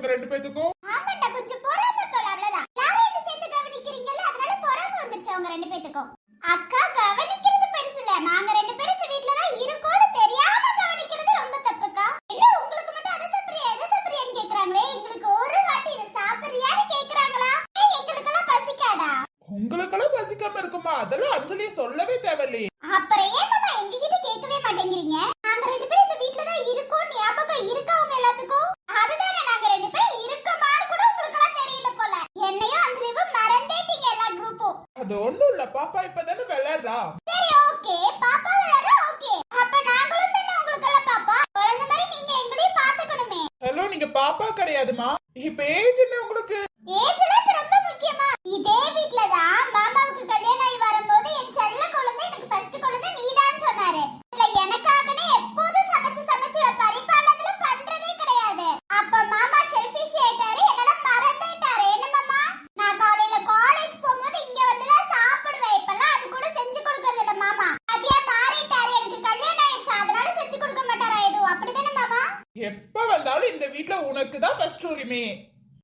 రేవంత్ రెడ్డిపై దిక్కు பாப்பா கிடையாதுமா. இப்ப ஏஜ் என்ன உங்களுக்கு? ரொம்ப முக்கியமா. இதே வீட்ல தான் மாமாவுக்கு கல்யாணம் ஆகி வரும்போது என் செல்ல குழந்தை எனக்கு ஃபர்ஸ்ட் குழந்தை நீதான் சொன்னாரு. இல்ல எனக்காகனே எப்போதும் சமைச்சு சமைச்சு வைப்பாரு இப்ப அதுல பண்றதே கிடையாது. அப்ப மாமா செல்ஃபிஷ் ஆயிட்டாரு என்னோட மறந்துட்டாரு. என்ன மாமா? நான் காலையில காலேஜ் போகும்போது இங்க வந்து தான் சாப்பிடுவேன். இப்பெல்லாம் அது கூட செஞ்சு கொடுக்கறது இல்ல மாமா. அப்படியே மாறிட்டாரு. எனக்கு கல்யாணம் ஆயிடுச்சு. அதனால செஞ்சு கொடுக்க மாட்டாரா எதுவும்? அப்படிதானே மாமா? எப்ப வந்தாலும் இந்த வீட்ல உனக்கு தான் ஃபர்ஸ்ட் உரிமை.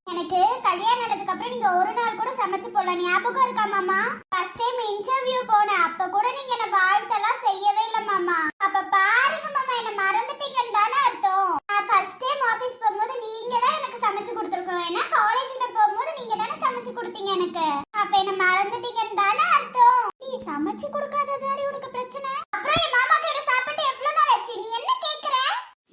எனக்கு கல்யாணம் ஆனதுக்கு அப்புறம் நீங்க ஒரு நாள் கூட சமைச்சு போல ஞாபகம் இருக்கா மாமா? ஃபர்ஸ்ட் டைம் இன்டர்வியூ போனேன். அப்ப கூட நீங்க என்ன வாழ்த்தெல்லாம் செய்யவே இல்ல மாமா. அப்ப பாருங்க மாமா. என்ன மறந்துட்டீங்கன்னு தானே அர்த்தம். நான் ஃபர்ஸ்ட் டைம் ஆபீஸ் போகும்போது நீங்க தான் எனக்கு சமைச்சு கொடுத்துருக்கணும். ஏன்னா காலேஜ்ல போகும்போது நீங்க தானே சமைச்சு கொடுத்தீங்க எனக்கு. அப்ப என்ன மறந்துட்டீங்கன்னு தானே அர்த்தம் நீ சமைச்சு கொடுக்காததாடி உனக்கு பிரச்சனை அப்புறம் என் மாமா கிட்ட சாப்பிட்டு எவ்வளவு நாள் ஆச்சு நீ என்ன கேக்குற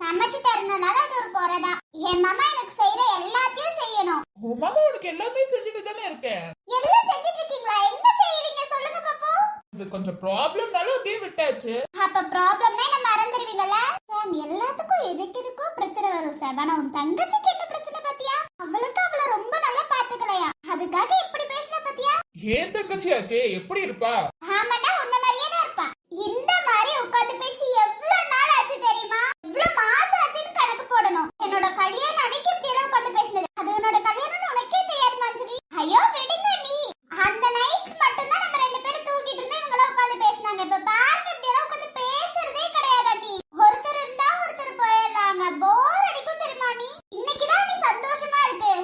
சமைச்சு தரணும்னால அது ஒரு குறைதான் என் மாமா எனக்கு செய்யற எல்லாத்தையும் செய்யணும் உன் மாமா உனக்கு எல்லாமே செஞ்சுட்டு தானே இருக்கேன் எல்லாம் செஞ்சுட்டு இருக்கீங்களா என்ன செய்யறீங்க சொல்லுங்க பாப்போ இது கொஞ்சம் ப்ராப்ளம்னால அப்படியே விட்டாச்சு அப்ப ப்ராப்ளம்னா என்ன மறந்துடுவீங்கல்ல சாம் எல்லாத்துக்கும் எதுக்கு எதுக்கோ பிரச்சனை வரும் சார் ஆனா உன் தங்கச்சிக்கு என்ன பிரச்சனை பாத்தியா அவளுக்கு அவள ரொம்ப நல்லா பாத்துக்கலையா அதுக்காக இப்படி பேசுற பாத்தியா ஏன் தங்கச்சியாச்சே எப்படி இருப்பா? ஆமாடா உன்ன மாதிரியே தான் இருப்பா. இந்த மாதிரி உட்கார்ந்து பேசி எவ்வளவு நாள் ஆச்சு தெரியுமா எவ்வளவு மாசம் ஆச்சுன்னு கணக்கு போடணும் என்னோட கல்யாணம் அன்னைக்கு இப்படி எல்லாம் உட்கார்ந்து பேசினது அது உன்னோட கல்யாணம்னு உனக்கே தெரியாது மஞ்சரி ஐயோ விடுங்க நீ அந்த நைட் மட்டும் தான் நம்ம ரெண்டு பேரும் தூங்கிட்டு இருந்தோம் இவங்கள உட்கார்ந்து பேசினாங்க இப்ப பாருங்க இப்படி எல்லாம் உட்கார்ந்து பேசுறதே கிடையாது நீ ஒருத்தர் இருந்தா ஒருத்தர் போயிடுறாங்க போர் அடிக்கும் தெரியுமா நீ இன்னைக்கு தான் நீ சந்தோஷமா இருக்கு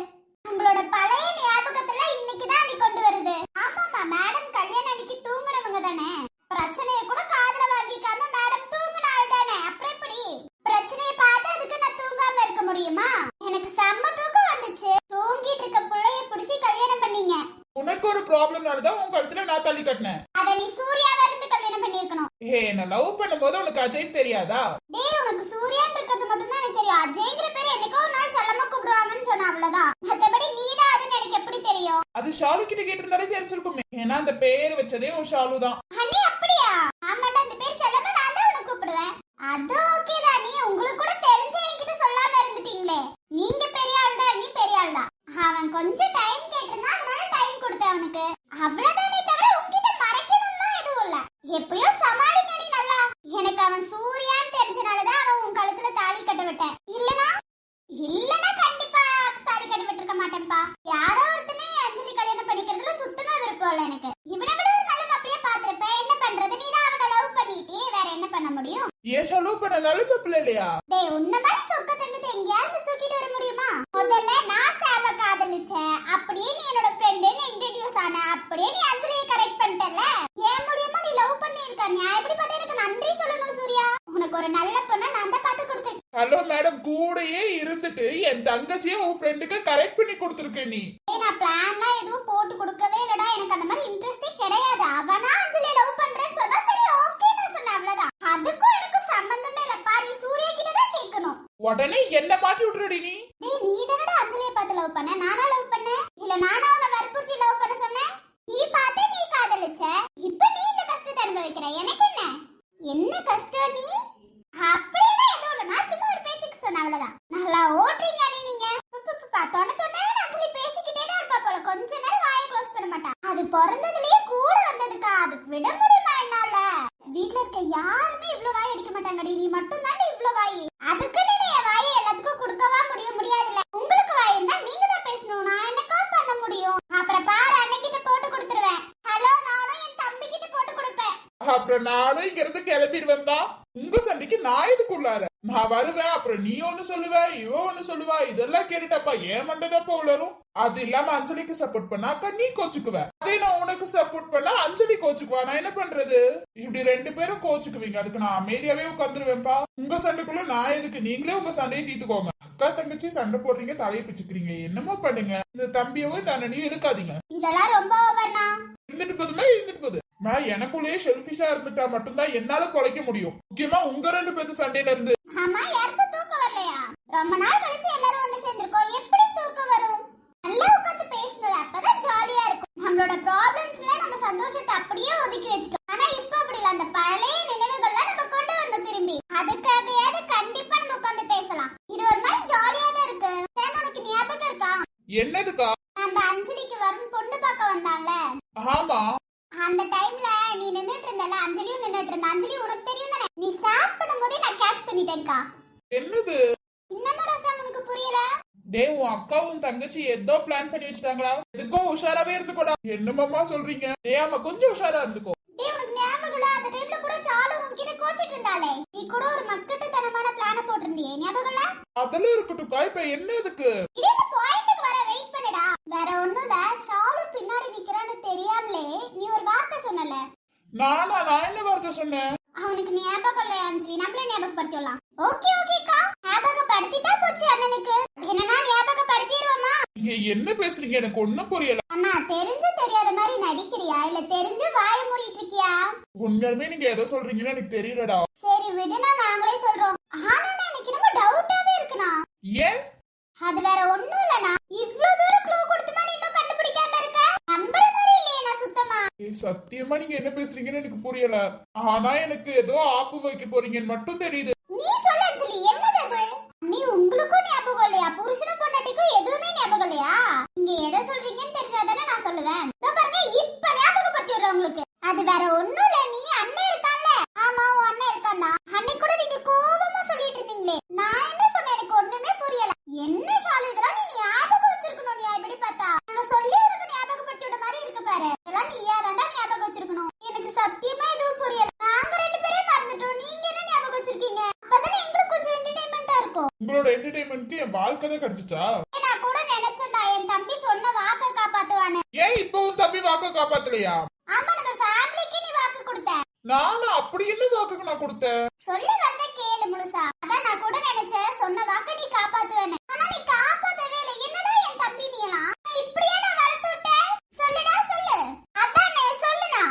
உங்களோட பழைய ஞாபகத்துல இன்னைக்கு தான் நீ கொண்டு வருது ஆமாமா மேடம் கல்யாணம் அன்னைக்கு தூங்குனவங்க தானே பிரச்சனையை கூட காதுல வாங்கிக்காம மேடம் தூங்குன ஆள் தானே அப்புறம் எப்படி பிரச்சனையை பார்த்து அதுக்கு நான் தூங்காம இருக்க முடியுமா எனக்கு செம்ம தூக்கம் வந்துச்சு தூங்கிட்டு இருக்க புள்ளைய பிடிச்சி கல்யாணம் பண்ணீங்க உனக்கு ஒரு ப்ராப்ளம்னால தான் உன் கழுத்துல நான் தள்ளி கட்டினேன் அத நீ சூர்யாவா இருந்து கல்யாணம் பண்ணிருக்கணும் ஏ என்ன லவ் பண்ணும்போது உனக்கு அஜய்ன்னு தெரியாதா? டேய் உனக்கு சூர்யான் இருக்கிறது மட்டும் தான் எனக்கு தெரியும். அஜய்ங்கிற பேர் என்னைக்கோ ஒரு நாள் செல்லமா கூப்பிடுவாங்கன்னு சொன்ன அவ்வளவுதான். மத்தபடி நீதான் அதுன்னு எனக்கு எப்படி தெரியும்? அது ஷாலு கிட்ட கேட்டிருந்தாலே தெரிஞ்சிருக்குமே. ஏன்னா அந்த பேர் வச்சதே உன் ஷாலு தான் அண்ணி அப்படியா? ஆமாடா அந்த பேர் செல்லமா நான் தான் உனக்கு கூப்பிடுவேன். அது ஓகே தான் நீ உங்களுக்கு கூட தெரிஞ்ச என்கிட்ட சொல்லாம இருந்துட்டீங்களே நீங்க பெரிய ஆள் தான் நீ பெரிய ஆள் தான் அவன் கொஞ்சம் டைம் கேட்டிருந்தான் அதனால டைம் கொடுத்தேன் அவனுக்கு அவ்வளவுதானே தவிர உன்கிட்ட மறைக்கணும்னா எதுவும் இல்ல எப்படியோ சமாளிக்க நீ நல்லா எனக்கு அவன் சூர்யான்னு தெரிஞ்சனால தான் அவன் உன் கழுத்துல தாலி கட்ட விட்டேன் இல்லனா இல்லனா கண்டிப்பா தாலி கட்ட விட்டுருக்க மாட்டேன்ப்பா யாரோ ஒருத்தனே அஞ்சலி கல்யாணம் பண்ணிக்கிறதுல இல்ல எனக்கு. இவனை விட ஒரு நல்ல அப்படியே பாத்திருப்பேன் என்ன பண்றது? நீ தான் அவனை லவ் பண்ணிட்டே வேற என்ன பண்ண முடியும்? ஷாலு இப்ப நான் நல்ல பிள்ளை இல்லையா? டேய் உன்ன மாதிரி சொக்க தங்கத்தை எங்கேயாவது தூக்கிட்டு வர முடியுமா? முதல்ல நான் சாம காதலிச்சேன். அப்படியே நீ என்னோட ஃப்ரெண்டுன்னு இன்ட்ரடியூஸ் ஆன. அப்படியே நீ அஞ்சலியை கரெக்ட் பண்ணிட்டல ஏன் மூலியமா நீ லவ் பண்ணியிருக்க? நான் எப்படி பார்த்தா எனக்கு நன்றி சொல்லணும் சூர்யா? உனக்கு ஒரு நல்ல பொண்ணை நான் தான் பார்த்து கொடுத்துருக்கேன். ஹலோ மேடம் கூடயே இருந்துட்டு என் தங்கச்சியை உன் ஃப்ரெண்டுக்கு கரெக்ட் பண்ணி கொடுத்துருக்க நீ ஏய் நான் பிளான்லாம் எதுவும் போட்டு கொடுக்கவே இல்லடா எனக்கு அந்த மாதிரி இன்ட்ரெஸ்டே கிடையாது அவனா அஞ்சலி லவ் பண்றேன்னு சொன்னா சரி ஓகே நான் சொன்னேன் அவ்வளவுதான் அதுக்கும் எனக்கும் சம்பந்தமே இல்லப்பா உடனே என்ன மாட்டி விட்டுறடி நீ. டேய் நீ தானடா அஞ்சலியை பார்த்து லவ் பண்ண. நானா லவ் பண்ணேன் இல்ல நானா உன்னை வற்புறுத்தி லவ் பண்ண சொன்னேன் நீ பார்த்து நீ காதலிச்ச? இப்ப நீ இந்த கஷ்டத்தை அனுபவிக்கிற. எனக்கு என்ன? என்ன கஷ்டம் நீ? அப்படியே ஏதோ இல்ல. நான் சும்மா ஒரு பேச்சுக்கு சொன்ன அவ்வளவுதான். நல்லா ஓட்டுறீங்க நீ நீங்க? தொண்ணு தொண்ணு அஞ்சலி பேசிக்கிட்டே தான் இருப்பா போல. கொஞ்ச நேரம் வாயை க்ளோஸ் பண்ண மாட்டா. அது பிறந்ததுலயே கூட வந்ததுக்கா? அதுக்கு விட முடியுமா என்னால வீட்ல இருக்க யாருமே இவ்ளோ வாய் அடிக்க மாட்டாங்கடி நீ மட்டும் தான் இவ்ளோ வாய் அதுக்கு நீ என் வாயை எல்லாத்துக்கும் கொடுக்கவா முடிய முடியாதுல்ல உங்களுக்கு வாய் இருந்தா நீங்க தான் பேசணும் நான் என்னக்கா பண்ண முடியும் அப்புறம் பாரு அன்னைக்கிட்ட போட்டு கொடுத்துருவேன் ஹலோ நானும் என் தம்பி கிட்ட போட்டு கொடுப்பேன் அப்புறம் நானும் இங்க இருந்து கிளம்பிடுவேன் தான் உங்க சண்டைக்கு நான் இதுக்குள்ளார நான் வருவேன் அப்புறம் நீ ஒண்ணு சொல்லுவ இவ ஒண்ணு சொல்லுவா இதெல்லாம் கேட்டுட்டப்பா ஏன் மண்டதான் போலரும் அது இல்லாம அஞ்சலிக்கு சப்போர்ட் பண்ணாக்கா நீ கோச்சுக்குவ. அதே நான் உனக்கு சப்போர்ட் பண்ணா அஞ்சலி கோச்சுக்குவா. நான் என்ன பண்றது? இப்படி ரெண்டு பேரும் கோச்சுக்குவீங்க. அதுக்கு நான் அமைதியாவே உட்காந்துருவேன்ப்பா உங்க சண்டைக்குள்ள நான் எதுக்கு? நீங்களே உங்க சண்டையை தீர்த்துக்கோங்க. அக்கா தங்கச்சி சண்டை போடுறீங்க தலையை பிச்சுக்கிறீங்க. என்னமோ பண்ணுங்க. இந்த தம்பியவும் தன்னனையும் இழுக்காதீங்க. இதெல்லாம் ரொம்ப இருந்துட்டு போதுமே? இருந்துட்டு போகுது நான் எனக்குள்ளேயே செல்ஃபிஷா இருந்துட்டா மட்டும்தான் என்னால குலைக்க முடியும். முக்கியமா உங்க ரெண்டு பேத்து சண்டையில இருந்து. ஆமா யாருக்கும் தூக்கம் வரலையா? ரொம்ப நாள் கழிச்சு எல்லாரும் ஒண்ணு சேர்ந்திருக்கோம். எப்படி தூக்கம் வரும் நல்லா உட்காந்து பேசணும் அப்பதான் ஜாலியா இருக்கும் நம்மளோட ப்ராப்ளம்ஸ்ல நம்ம சந்தோஷத்தை அப்படியே ஒதுக்கி வச்சிட்டோம் ஆனா இப்ப அப்படி இல்ல அந்த பழைய நினைவுகள்லாம் நம்ம கொண்டு வரணும் திரும்பி அதுக்காகயாவது கண்டிப்பா நம்ம உட்காந்து பேசலாம் இது ஒரு மாதிரி ஜாலியா தான் இருக்கு சார் உனக்கு ஞாபகம் இருக்கா என்னதுக்கா நம்ம அஞ்சலிக்கு வரும் பொண்ணு பார்க்க வந்தான்ல ஆமா அந்த டைம்ல நீ நின்னுட்டு இருந்தல அஞ்சலியும் நின்னுட்டு இருந்தா அஞ்சலி உனக்கு தெரியும் தானே நீ ஸ்டார்ட் பண்ணும்போதே நான் கேட்ச் பண்ணிட்டேன்க்கா என்னது இன்னமோட சார் உனக்கு டேய் உன் அக்காவும் தங்கச்சி ஏதோ பிளான் பண்ணி வச்சுட்டாங்களா? எதுக்கோ உஷாராவே இருந்துக்கோடா. என்னமாமா சொல்றீங்க? டேய் ஆமா கொஞ்சம் உஷாரா இருந்துக்கோ. நீ கூட ஒரு மக்கட்டுத்தனமான பிளான போட்டிருந்தியே. ஞாபகம் இல்ல? அதெல்லாம் இருக்கட்டும்க்கா இப்ப என்ன இதுக்கு? வேற ஒண்ணும் இல்ல. ஷாலு பின்னாடி நிக்கிறான்னு தெரியாமலே நீ ஒரு வார்த்தை சொன்னல. நானா? நான் என்ன வார்த்தை சொன்னேன்? அவனுக்கு ஞாபகம் இல்ல அஞ்சலி? நம்மளே ஞாபகப்படுத்திடலாம். ஓகே ஓகேக்கா. ஞாபகப்படுத்திட்டா போச்சு அண்ணனுக்கு. நீங்க என்ன பேசுறீங்க? எனக்கு ஒண்ணும் புரியல. அண்ணா தெரிஞ்சு தெரியாத மாதிரி நடிக்கிறியா? இல்ல தெரிஞ்சு வாய மூடிட்டு இருக்கியா உண்மையாலுமே நீங்க எதை சொல்றீங்கன்னு எனக்கு தெரியலடா. சரி விடுனா நாங்களே சொல்றோம். ஆனா எனக்கு ரொம்ப டவுட்டாவே இருக்குண்ணா. ஏன்? அது வேற ஒண்ணும் இல்லனா இவ்ளோ தூரம் க்ளூ கொடுத்துமா நீ இன்னும் கண்டுபிடிக்காம இருக்க? நம்புற மாதிரி இல்லையே நான் சுத்தமா. ஏய், சத்தியமா நீங்க என்ன பேசுறீங்கன்னு எனக்கு புரியல. ஆனா எனக்கு ஏதோ ஆப்பு வைக்க போறீங்கன்னு மட்டும் தெரியுது நீ சொல்ல சொல்லி என்னது அது நீ உங்களுக்கும் ஞாபகம் இல்லையா புருஷனும் பொண்டாட்டிக்கும் எதுவுமே ஞாபகம் இல்லையா நீங்க எதை சொல்றீங்கன்னு தெரிஞ்சாதானே நான் சொல்லுவேன் இதோ பாருங்க இப்ப ஞாபகப்படுத்தி விடுறேன் உங்களுக்கு அது வேற ஒண்ணும் இல்ல நீ அண்ணன் இருக்கான்ல ஆமா உன் அண்ணன் இருக்கான் அன்னைக்கு கூட நீங்க கோவமா சொல்லிட்டு இருந்தீங்களே நான் என்ன சொன்னேன் எனக்கு ஒண்ணுமே புரியல என்ன ஷாலு இதெல்லாம் நீ ஞாபகம் வச்சிருக்கணும் நீ எப்படி பார்த்தா நாங்க சொல்லி உனக்கு ஞாபகப்படுத்தி விட மாதிரி இருக்கு பாரு இதெல்லாம் நீ ஏதாண்டா ஞாபகம் வச்சிருக்கணும் எனக்கு சத்தியமா எதுவும் புரியல நாங்க ரெண்டு பேரும் மறந்துட்டோம் நீங்க என்ன ஞாபகம் வச்சிருக்கீங்க அப்பதானே எங்களுக்கு கொஞ்சம் என்டர்டைன்மெண்டா இருக்கும். உங்களோட என்டர்டைன்மெண்ட்க்கு என் வாழ்க்கை தான் கிடைச்சிச்சா? நான் கூட நினைச்சேன்டா என் தம்பி சொன்ன வாக்க காப்பாத்துவான்னு. ஏன் இப்போ உன் தம்பி வாக்க காப்பாத்தலையா? ஆமா நம்ம ஃபேமிலிக்கு நீ வாக்கு கொடுத்த. நானும் அப்படி என்ன வாக்குக்கு நான் கொடுத்தேன். சொல்லி வந்த கேளு முழுசா. அதான் நான் கூட நினைச்சேன் சொன்ன வாக்க நீ காப்பாத்துவேன்னு. ஆனா நீ காப்பாத்தவே இல்லை. என்னடா என் தம்பி நீ எல்லாம்? இப்படியே நான் வளர்த்து விட்டேன். சொல்லுடா சொல்லு. அதானே சொல்லுனா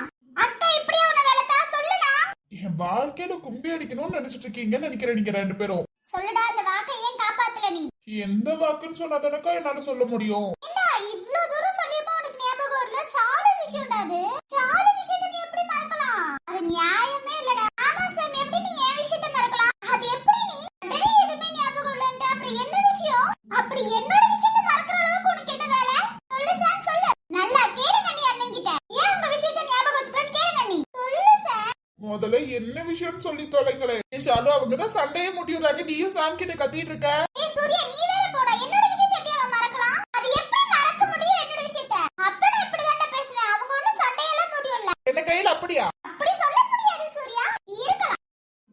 அத்தை இப்படியே உன்னை வளர்த்தா சொல்லுனா என் வாழ்க்கையில கும்பி அடிக்கணும்னு நினைச்சிட்டு இருக்கீங்கன்னு நினைக்கிறேன் நீங்க ரெண்டு பேரும் சொல்லுடா அந்த வாக்கை ஏன் காப்பாத்தல நீ எந்த வாக்குன்னு சொன்னாதானக்கா என்னால சொல்ல முடியும்? இல்ல இவ்ளோ தூரம் சொல்லியுமா உனக்கு ஞாபகம் இல்ல ஷாலு விஷயம்டா அது. ஷாலு விஷயத்தை நீ எப்படி மறக்கலாம் அது நியாயமே இல்லடா ஆமா சாமி எப்படி நீ என் விஷயத்தை மறக்கலாம் அது எப்படி நீ உடனே எதுவுமே ஞாபகம் இல்லன்ட்டு அப்படி என்ன விஷயம் அப்படி என்னோட விஷயத்தை மறக்கிற அளவுக்கு உனக்கு என்ன வேலை சொல்லு சாம் சொல்லு நல்லா கேளுங்க நீ அண்ணன் கிட்ட ஏன் உங்க விஷயத்தை ஞாபகம் வச்சுக்கன்னு கேளுங்க நீ சொல்லு சாம் முதல்ல என்ன விஷயம்னு சொல்லி தொலைங்களேன் ஏய், ஷாலு அவங்கதான் சண்டையே முடியுறாங்க நீயும் சாம் கிட்ட கத்திட்டு இருக்க ஏய் சூர்யா நீ வேற போடா என்னோட விஷயத்தை எப்படி அவன் மறக்கலாம் அது எப்படி மறக்க முடியும் என்னோட விஷயத்தை அப்ப நான் இப்படி தானே பேசுவேன் அவங்க ஒன்றும் சண்டையெல்லாம் முடியும்ல என்ன கையில அப்படியா அப்படி சொல்ல முடியாது சூர்யா இருக்கலாம்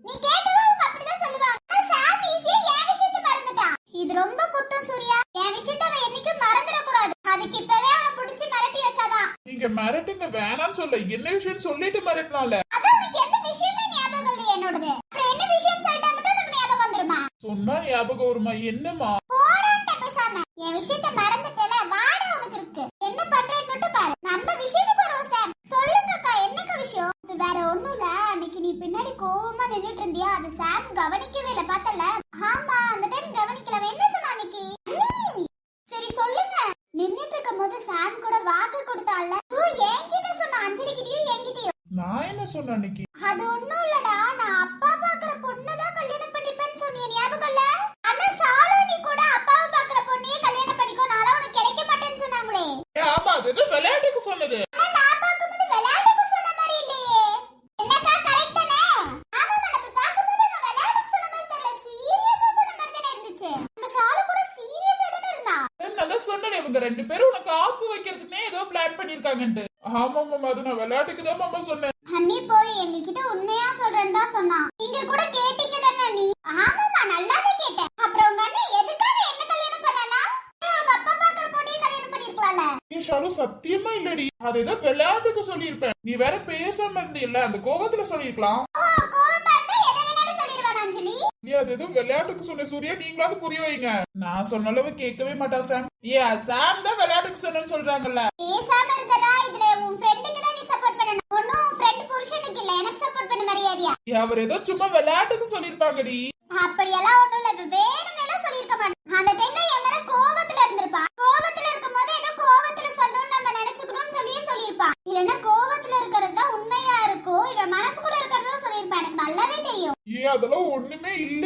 நீ கேட்டதும் அவங்க அப்படிதான் சொல்லுவாங்க ஆனா சாம் ஈஸியா என் விஷயத்தை மறந்துட்டான் இது ரொம்ப குத்தம் சூர்யா என் விஷயத்தை அவன் என்னைக்கும் மறந்துட கூடாது அதுக்கு இப்பவே அவனை பிடிச்சு மிரட்டி வச்சாதான் நீங்க மிரட்டுங்க வேணாம்னு சொல்ல என்ன விஷயம் சொல்லிட்டு மிரட்டினால அதான் உனக்கு என்ன விஷயமே ஞாபகம் இல்லையே என்னோடது அப்புறம் என்ன விஷயம் சொல்லிட்டா மட்டும் உனக்கு ஞாபகம் வந்துருமா சொன்னா ஞாபகம் வருமா? என்னமா போடான்ட்ட பேசாம என் விஷயத்தை மறந்துட்டல வாடா உனக்கு இருக்கு என்ன பண்றேன்னு மட்டும் பாரு நம்ம விஷயத்துக்கு வருவோம் சார் சொல்லுங்கக்கா என்னக்கா விஷயம் இது வேற ஒண்ணும் இல்ல அன்னைக்கு நீ பின்னாடி கோவமா நின்னுட்டு இருந்தியா அது சாம் கவனிக்கவே இல்ல பார்த்தல ஆமா அந்த சொன்ன அன்னைக்கு அது ஒண்ணும் இல்லடா நான் அப்பா பாக்குற பொண்ணதான் கல்யாணம் பண்ணிப்பேன்னு சொன்னியே ஞாபகம் இல்ல அண்ணா ஷாலோனி கூட அப்பாவை பாக்குற பொண்ணையே கல்யாணம் பண்ணிக்கோ நாளா உனக்கு கிடைக்க மாட்டேன்னு சொன்னாங்களே ஏ, ஆமா அது ஏதோ விளையாட்டுக்கு சொன்னது ஆனா நான் பார்க்கும்போது விளையாட்டுக்கு சொன்ன மாதிரி இல்லையே என்னக்கா கரெக்ட் தானே ஆமா நம்ம பார்க்கும்போது நான் விளையாட்டுக்கு சொன்ன மாதிரி தெரியல சீரியஸா சொன்ன மாதிரி தானே இருந்துச்சு நம்ம ஷாலு கூட சீரியஸா தானே இருந்தா நான் தான் சொன்னேன் இவங்க ரெண்டு பேரும் உனக்கு ஆப்பு வைக்கிறதுக்குனே ஏதோ பிளான் பண்ணிருக்காங்கன்ட்டு ஆமா மாமா அது நான் விளையாட்டுக்கு தான் மாமா சொன்னேன் அண்ணி போய் எங்ககிட்ட உண்மையா சொல்றேன்னு தான் சொன்னா நீங்க கூட கேட்டீங்க தானே நீ ஆமாமா நல்லாவே கேட்டேன். அப்புறம் உங்க அண்ணன் எதுக்காக என்ன கல்யாணம் பண்ணானா? உங்க அப்பா பாக்குற பொண்ணையே கல்யாணம் பண்ணிருக்கலாம்ல நீ ஷாலு சத்தியமா இல்லடி. அது ஏதோ விளையாட்டுக்கு சொல்லியிருப்பேன். நீ வேற பேசாம இருந்தில்ல அந்த கோவத்துல சொல்லிருக்கலாம் ஓ கோவம் பார்த்தா எதை வேணாலும் சொல்லிடுவான் அஞ்சலி நீ அது ஏதோ விளையாட்டுக்கு சொன்ன சூர்யா நீங்களாவது புரிய வைங்க. நான் சொன்ன அளவு கேட்கவே மாட்டா சாம். ஏ சாம் தான் விளையாட்டுக்கு சொன்னேன்னு சொல்றாங்கல்ல. பேசாம இருந்தடா இதுல உன் ஃப்ரெண்டுக்கு தான் நீ சப்போர்ட் பண்ணணும். ஒண்ணும் உன் ஃப்ரெண்ட் புருஷனுக்கு இல்ல எனக்கு சப்போர்ட் பண்ண மரியாதையா? அவர் ஏதோ சும்மா விளையாட்டுக்கு சொல்லிருப்பாங்கடி அப்படியெல்லாம் ஒண்ணும் இல்ல வேணும்னு சொல்லிருக்க மாட்டேன். அந்த டைம்ல என் மேல கோவத்துல இருந்திருப்பா கோவத்துல இருக்கும்போது ஏதோ கோவத்துல சொல்லணும்னு நம்ம நினைச்சுக்கணும்னு சொல்லியே சொல்லியிருப்பான். இல்லன்னா கோவத்துல இருக்கிறது தான் உண்மையா இருக்கும் இவன் மனசுக்குள்ள இருக்கிறதா சொல்லியிருப்பான் எனக்கு நல்லாவே தெரியும் ஏ அதெல்லாம் ஒண்ணுமே இல்ல.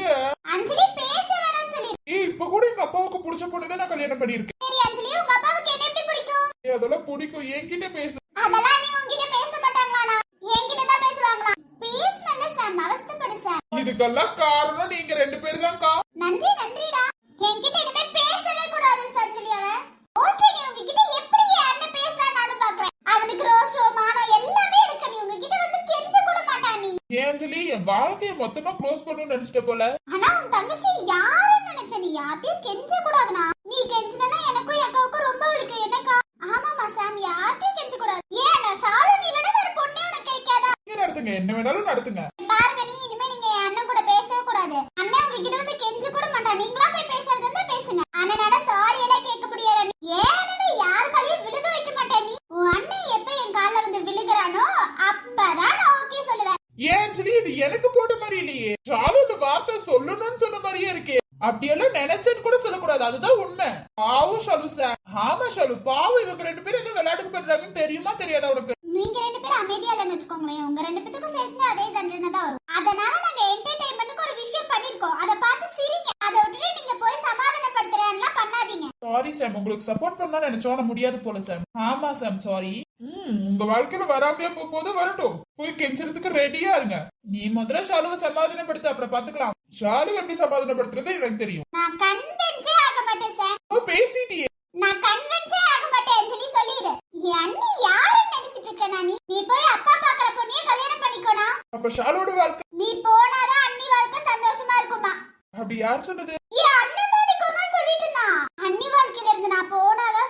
அஞ்சலி பேச வேணாம்னு சொல்லி ஏ இப்ப கூட எங்க அப்பாவுக்கு பிடிச்ச பொண்ணுதான் நான் கல்யாணம் பண்ணிருக்கேன் சரி அஞ்சலி உங்க அப்பாவுக்கு என்ன எப்படி பிடிக்கும்? ஏ அதெல்லாம் பிடிக்கும். என்கிட்ட பேசு. அதெல்லாம் நீ உன்கிட்ட பேச மாட்டாங்களானா என்கிட்ட தான் பேசுவாங்களா பேசுனல்ல சாம் அவஸ்தைப்படு சாம் இதுக்கெல்லாம் காரணம் நீங்க ரெண்டு பேரும் தான் கா நன்றி நன்றிடா என்கிட்ட இனிமே பேசவே கூடாது சஞ்சலி அவன் ஓகே நீ உங்ககிட்ட எப்படி என் அண்ணன் பேசுறான்னு நானும் பாக்குறேன் அவனுக்கு ரோஷோ மானம் எல்லாமே இருக்கு நீ உங்ககிட்ட வந்து கெஞ்ச கூட மாட்டான் நீ ஏஞ்சலி என் வாழ்க்கைய மொத்தமா க்ளோஸ் பண்ணணும்னு நினைச்சிட்ட போல. ஆனா உன் தங்கச்சி யாருன்னு நினைச்ச நீ? யார்ட்டையும் கெஞ்ச கூடாதுனா நீ கெஞ்சினா எனக்கும் என் அக்காவுக்கும் ரொம்ப வலிக்கும் என்னக்கா? ஆமாமா சாம். யார்ட்டையும் கெஞ்ச கூடாது ஏன் நான் ஷாலு நீலட வேற பொண்ணே உனக்கு கிடைக்காதா? நீங்க நடத்துங்க. என்ன வேணாலும் நடத்துங்க. பாருங்க நீ இனிமே நீங்க என் அண்ணன் கூட பேசவே கூடாது. அண்ணன் உங்ககிட்ட வந்து கெஞ்ச கூட மாட்டான் நீங்களா போய் பேசுறது இருந்தா பேசுங்க அண்ணனால சாரி எல்லாம் கேட்க முடியாது நீ. ஏன் அண்ணனை யார் காலையும் விழுக வைக்க மாட்டேன் நீ உன் அண்ணன் எப்ப என் கால்ல வந்து விழுகிறானோ அப்பதான் நான் ஓகே சொல்லுவேன் ஏஞ்சலி இது எனக்கு போட்ட மாதிரி இல்லையே ஷாலு இந்த வார்த்தை சொல்லணும்னு சொன்ன மாதிரியே இருக்கே அப்படியெல்லாம் நினைச்சேன்னு கூட சொல்லக்கூடாது அதுதான் உண்மை பாவம் ஷாலு சார் ஆமா ஷாலு பாவம் இவங்க ரெண்டு பேரும் எங்க விளையாட்டு பண்றாங்கன்னு தெரியுமா தெரியாதா உனக்கு? நீங்க ரெண்டு பேரும் அமைதியா இல்லைன்னு வச்சுக்கோங்களேன். உங்க ரெண்டு பேத்துக்கும் சேர்த்து அதே தண்டனை தான் வரும். அதனால நாங்க என்டர்டைன்மெண்ட்டுக்கு ஒரு விஷயம் பண்ணிருக்கோம் அதை பார்த்து சிரிங்க. அதை விட்டுட்டு நீங்க போய் சமாதானப்படுத்துறேன்லாம் பண்ணாதீங்க. சாரி சாம் உங்களுக்கு சப்போர்ட் பண்ணா நினைச்சோம் ஆனா முடியாது போல சாம் ஆமா சாம் சாரி ம் உங்க வாழ்க்கையில வராமையே போக போது வரட்டும். போய் கெஞ்சறதுக்கு ரெடியா இருங்க. நீ முதல்ல ஷாலுவை சமாதானப்படுத்த. அப்புறம் பாத்துக்கலாம். ஷாலு எப்படி சமாதானப்படுத்துறது எனக்கு தெரியும். நான் கன்வின்ஸே ஆக மாட்டேன் சார் பேசிட்டியே. நான் கன்வின்ஸே ஆக மாட்டேன் சொல்லி சொல்லிடு. அண்ணி யாருன்னு நினைச்சிட்டு இருக்க நான்? நீ நீ போய் அப்பா பாக்குற பொண்ணையே கல்யாணம் பண்ணிக்கோனா? அப்ப ஷாலோட வாழ்க்கை நீ போனாதான் அண்ணி வாழ்க்கை சந்தோஷமா இருக்குமா? அப்படி யார் சொன்னது?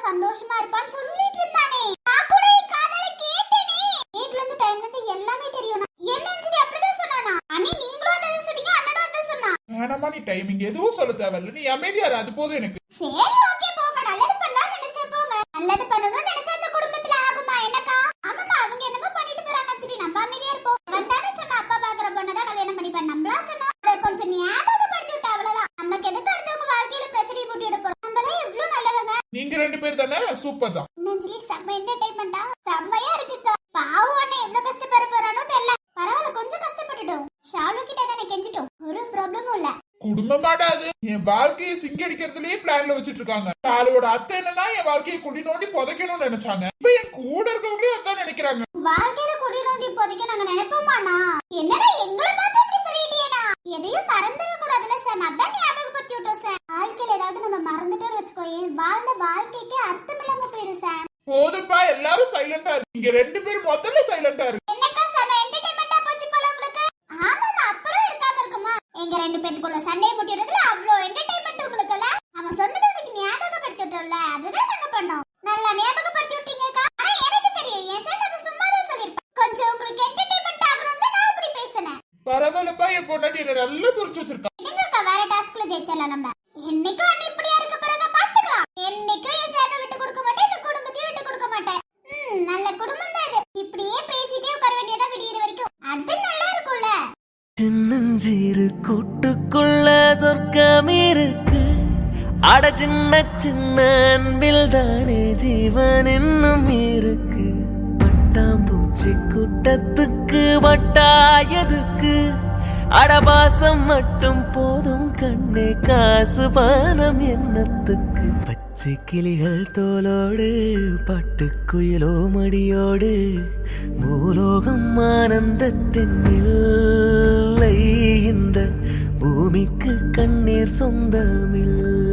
சந்தோஷமா இருப்பான்னு சொல்லிட்டு இருந்தானே. நான் கூட என் காதால கேட்டேனே. வீட்ல இருந்து டைம்ல இருந்து எல்லாமே தெரியும். என்னன்னு சொல்லி அப்படிதான் சொன்னானா. அண்ணி நீங்களும் அதான் சொன்னீங்க அண்ணனும் அதான் சொன்னான். வேணாமா நீ டைமிங் எதுவும் சொல்ல தேவையில்ல. நீ அமைதியா இரு, அது போதும் எனக்கு சரி ஓகே போங்க நல்லது பண்ணலாம் நினைச்சா போங்க நல்லது பண்ணணும்னு நினைச்சா இந்த குடும்பத்துல ஆகுமா என்னக்கா ஆமாமா அவங்க என்னமோ பண்ணிட்டு போறாங்க சரி நம்ம அமைதியா இருப்போம் வந்தானே சொன்ன அப்பா பாக்குற பொண்ணதான் கல்யாணம் பண்ணிப்பேன் நம்மளா சொன்னா அதை கொஞ்சம் ஞாபகப்படுத்தி விட்டா அவ்வளவுதான் நமக்கு எதுக்கு அடுத்தவங்க வாழ்க்கையில பிரச்சனை போட்டு விட போறோம் நம்மளாம் எவ்வளவு நல்லவங்க நீங்க ரெண்டு பேர் தானே? சூப்பர் தான். செம்ம என்டர்டைன்மெண்டா செம்மையா இருக்குக்கா பாவம் அண்ணன் எவ்வளவு கஷ்டப்பட போறானோ தெரியல. பரவாயில்ல கொஞ்சம் கஷ்டப்பட்டுட்டோம். ஷாலு கிட்ட தானே கெஞ்சிட்டோம். ஒரு ப்ராப்ளமும் இல்ல. குடும்பமாடா அது. என் வாழ்க்கையை சிங்கடிக்கிறதுலயே பிளான்ல வச்சிட்டு இருக்காங்க. ஷாலுவோட அத்தை என்னன்னா என் வாழ்க்கையை குடி நோண்டி புதைக்கணும்னு நினைச்சாங்க. இப்ப என் கூட இருக்கவங்களே அதான் நினைக்கிறாங்க. வாழ்க்கையில குடி நோண்டி இப்போதைக்கு நாங்க நினைப்போமாண்ணா? என்னடா எங்களை பார்த்து இப்படி சொல்லிட்டியேடா எதையும் மறந்துட கூடாதுல சார் அதான் ஞாபகப்படுத்தி விட்டோம் சார் வாழ்க்கையில ஏதாவது நம்ம மறந்துட்டோம்னு வாழ்ந்த வாழ்க்கைக்கு அர்த்தம் இல்லாம போயிடும் சார் போதுப்பா எல்லாரும் சைலண்டா இருக்கு நீங்க ரெண்டு பேரும் முதல்ல சைலண்டா இருக்கு என்னக்கா செம என்டர்டைன்மெண்டா போச்சு போல உங்களுக்கு? ஆமாமா அப்புறம் இருக்காம இருக்குமா? எங்க ரெண்டு பேத்துக்குள்ள சண்டையை போட்டுறதுல அவ்வளோ என்டர்டைன்மெண்ட் உங்களுக்குல அவன் சொன்னதை உனக்கு ஞாபகப்படுத்தி விட்டோம்ல அதுதான் நாங்க பண்ணோம். நல்லா ஞாபகப்படுத்தி விட்டீங்கக்கா. ஆனா எனக்கு தெரியும் என் சைடு அது சும்மா தான் சொல்லிருப்பேன் கொஞ்சம் உங்களுக்கு என்டர்டைன்மெண்ட் ஆகணும்னு தான் நான் இப்படி பேசினேன். பரவாயில்லப்பா என் பொண்டாட்டி என்ன நல்லா புரிச்சு வச்சிருக்கா. சின்ன சின்ன அன்பில் தானே ஜீவன் இன்னும் இருக்கு. பட்டாம்பூச்சி கூட்டத்துக்கு வட்டாயதுக்கு அடபாசம் மட்டும் போதும் கண்ணே காசு பானம் என்னத்துக்கு. பச்சை கிளிகள் தோலோடு பட்டுக்குயிலோ மடியோடு. பூலோகம் ஆனந்தத்தின் இல்லை. இந்த பூமிக்கு கண்ணீர் சொந்தமில்லை.